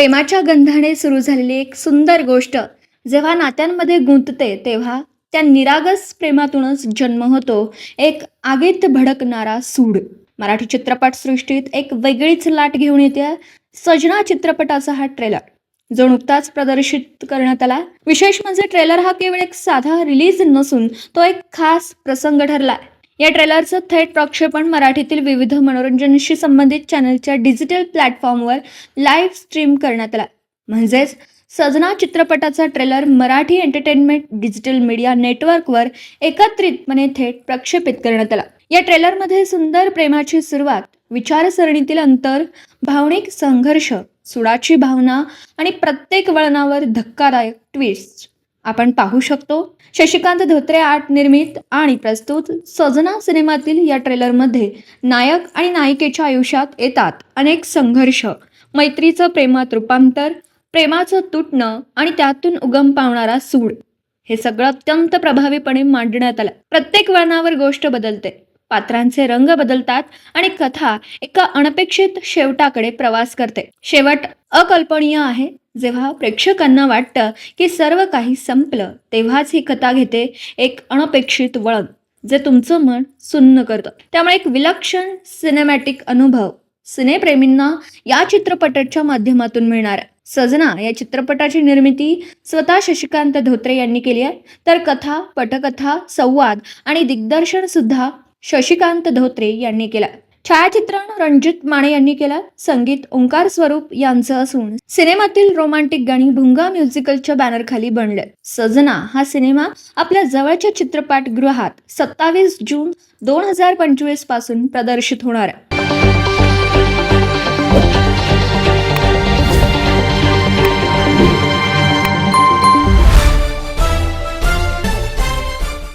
प्रेमाच्या गंधाने सुरू झालेली एक सुंदर गोष्ट जेव्हा नात्यांमध्ये गुंतते तेव्हा त्या निरागस प्रेमातूनच जन्म होतो. एक आगीत भडकणारा सूड. मराठी चित्रपटसृष्टीत एक वेगळीच लाट घेऊन येते. सजना चित्रपटाचा हा ट्रेलर जो नुकताच प्रदर्शित करण्यात आला. विशेष म्हणजे ट्रेलर हा केवळ एक साधा रिलीज नसून तो एक खास प्रसंग ठरला या ट्रेलरचं थेट प्रक्षेपण मराठीतील विविध मनोरंजनाशी संबंधित चॅनलच्या डिजिटल प्लॅटफॉर्मवर लाईव्ह स्ट्रीम करण्यात आला. म्हणजेच सजना चित्रपटाचा trailer Marathi entertainment digital media नेटवर्कवर एकत्रितपणे थेट प्रक्षेपित करण्यात आला. या ट्रेलरमध्ये सुंदर प्रेमाची सुरुवात विचारसरणीतील अंतर भावनिक संघर्ष सुडाची भावना आणि प्रत्येक वळणावर धक्कादायक ट्विस्ट आपण पाहू शकतो शशिकांत धोत्रे आर्ट निर्मित आणि प्रस्तुत सजना सिनेमातील या ट्रेलरमध्ये नायक आणि नायिकेच्या आयुष्यात येतात अनेक संघर्ष. मैत्रीचं प्रेमात रूपांतर प्रेमाचं तुटणं आणि त्यातून उगम पावणारा सूड. हे सगळं अत्यंत प्रभावीपणे मांडण्यात आलं. प्रत्येक वळणावर गोष्ट बदलते. पात्रांचे रंग बदलतात आणि कथा एका अनपेक्षित शेवटाकडे प्रवास करते. शेवट अकल्पनीय आहे. जेव्हा प्रेक्षकांना वाटतं की सर्व काही संपलं तेव्हाच ही कथा घेते एक अनपेक्षित वळण जे तुमचं मन सुन्न करतं. त्यामुळे एक विलक्षण सिनेमॅटिक अनुभव सिनेप्रेमींना या चित्रपटाच्या माध्यमातून मिळणार सजना या चित्रपटाची निर्मिती स्वतः शशिकांत धोत्रे यांनी केली आहे. तर कथा पटकथा संवाद आणि दिग्दर्शन सुद्धा शशिकांत धोत्रे यांनी केला छायाचित्रण रणजित माने यांनी केलं संगीत ओंकार स्वरूप यांचं असून सिनेमातील रोमांटिक गाणी भुंगा म्युझिकलच्या बॅनरखाली बनले सजना हा सिनेमा आपल्या जवळच्या चित्रपटगृहात सत्तावीस जून दोन हजार पंचवीसपासून प्रदर्शित होणार आहे.